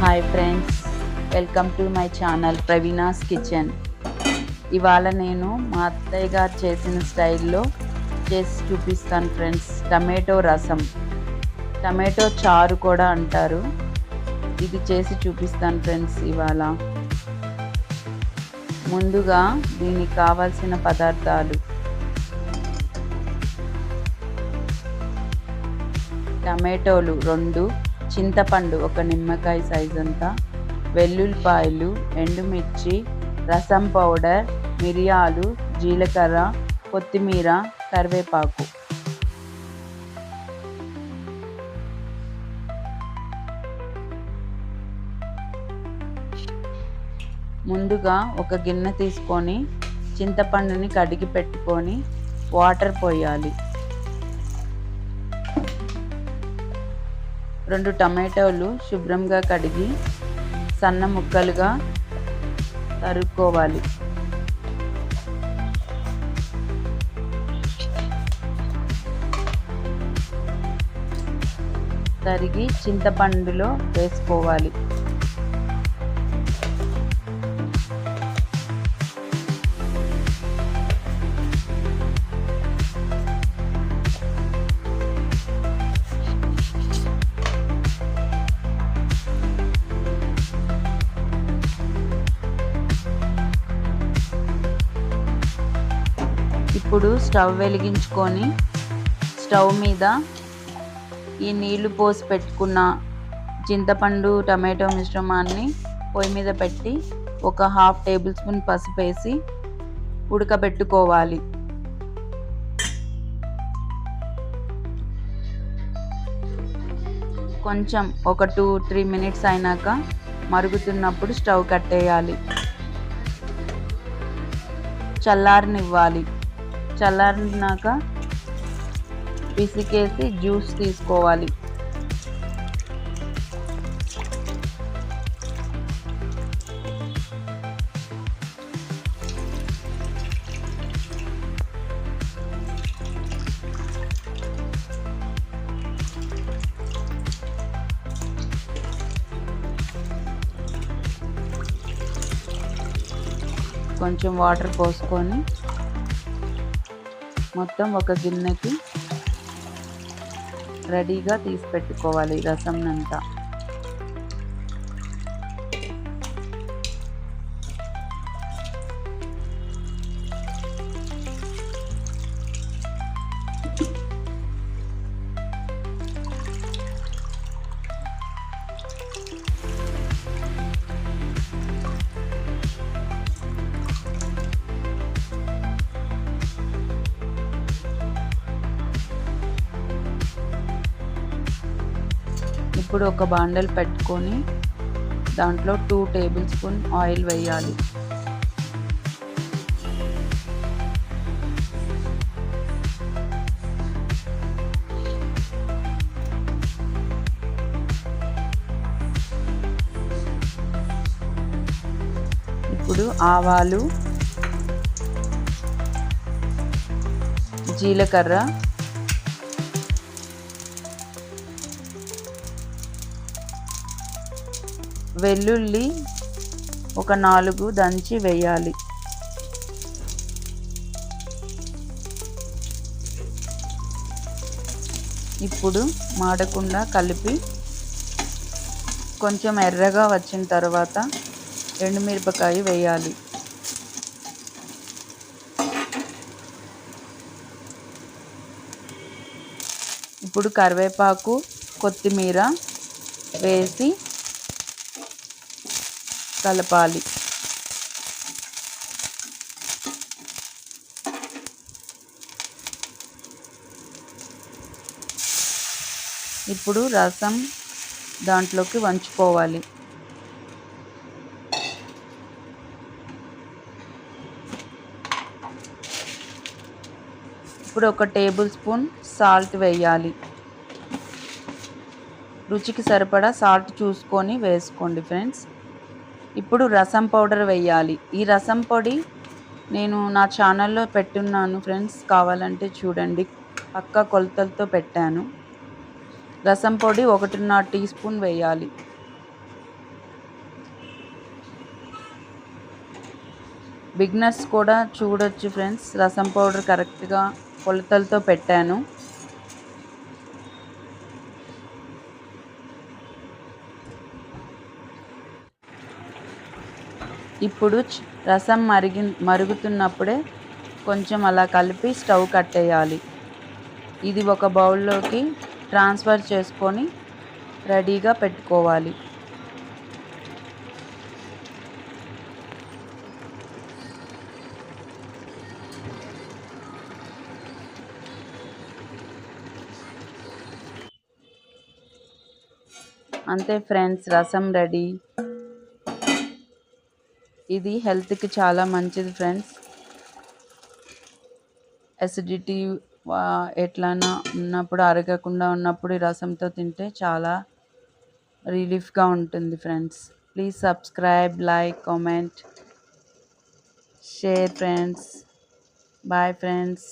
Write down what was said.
Hi friends welcome to my channel Praveena's kitchen ఇవాళ నేను మా అత్తయ్య గారు చేసిన స్టైల్లో చేసి చూపిస్తాను ఫ్రెండ్స్ టమాటో రసం. టమాటో చారు కూడా అంటారు. ఇది చేసి చూపిస్తాను ఫ్రెండ్స్ ఇవాళ. ముందుగా దీనికి కావాల్సిన పదార్థాలు. టమాటోలు రెండు చింతపండు ఒక నిమ్మకాయ సైజ్ అంతా వెల్లుల్లిపాయలు ఎండుమిర్చి రసం పౌడర్ మిరియాలు జీలకర్ర కొత్తిమీర కరివేపాకు. ముందుగా ఒక గిన్నె తీసుకొని చింతపండుని కడిగి పెట్టుకొని వాటర్ పోయాలి. రెండు టమాటోలు శుభ్రంగా కడిగి సన్న ముక్కలుగా తరుక్కోవాలి. తరిగి చింతపండులో వేసుకోవాలి. ఇప్పుడు స్టవ్ వెలిగించుకొని స్టవ్ మీద ఈ నీళ్ళు పోసి పెట్టుకున్న చింతపండు టమాటో మిశ్రమాన్ని పొయ్యి మీద పెట్టి ఒక హాఫ్ టేబుల్ స్పూన్ పసుపు వేసి ఉడకబెట్టుకోవాలి. కొంచెం ఒక టూ త్రీ మినిట్స్ అయినాక మరుగుతున్నప్పుడు స్టవ్ కట్టేయాలి. చల్లారనివ్వాలి. చల్లారినాక పిసికేసి జ్యూస్ తీసుకోవాలి. కొంచెం వాటర్ పోసుకొని మొత్తం ఒక గిన్నెకి రెడీగా తీసి పెట్టుకోవాలి రసం ఇప్పుడు ఒక బాండల్ పెట్టుకొని దాంట్లో టూ టేబుల్ స్పూన్ ఆయిల్ వేయాలి. ఇప్పుడు ఆవాలు జీలకర్ర వెల్లుల్లి ఒక నాలుగు దంచి వేయాలి. ఇప్పుడు మాడకుండా కలిపి కొంచెం ఎర్రగా వచ్చిన తర్వాత ఎండుమిరపకాయ వేయాలి. ఇప్పుడు కరివేపాకు కొత్తిమీర వేసి కలపాలి ఇప్పుడు రసం దాంట్లోకి వంచుకోవాలి. ఇప్పుడు ఒక టేబుల్ స్పూన్ సాల్ట్ వేయాలి. రుచికి సరిపడా సాల్ట్ చూసుకొని వేసుకోండి ఫ్రెండ్స్. ఇప్పుడు రసం పౌడర్ వేయాలి ఈ రసం పొడి నేను నా ఛానల్లో పెట్టున్నాను ఫ్రెండ్స్. కావాలంటే చూడండి. పక్క కొలతలతో పెట్టాను. రసం పొడి ఒకటిన్నర టీ స్పూన్ వేయాలి బిగ్నర్స్ కూడా చూడొచ్చు ఫ్రెండ్స్. రసం పౌడర్ కరెక్ట్గా కొలతలతో పెట్టాను. ఇప్పుడు రసం మరిగి మరుగుతున్నప్పుడే కొంచెం అలా కలిపి స్టవ్ కట్టేయాలి. ఇది ఒక బౌల్లోకి ట్రాన్స్ఫర్ చేసుకొని రెడీగా పెట్టుకోవాలి. అంతే ఫ్రెండ్స్ రసం రెడీ. ఇది హెల్త్కి చాలా మంచిది ఫ్రెండ్స్. అసిడిటీ ఎట్లానా ఉన్నప్పుడు అరగకుండా ఉన్నప్పుడు ఈ రసంతో తింటే చాలా రిలీఫ్గా ఉంటుంది friends. Please subscribe like comment share friends. Bye friends.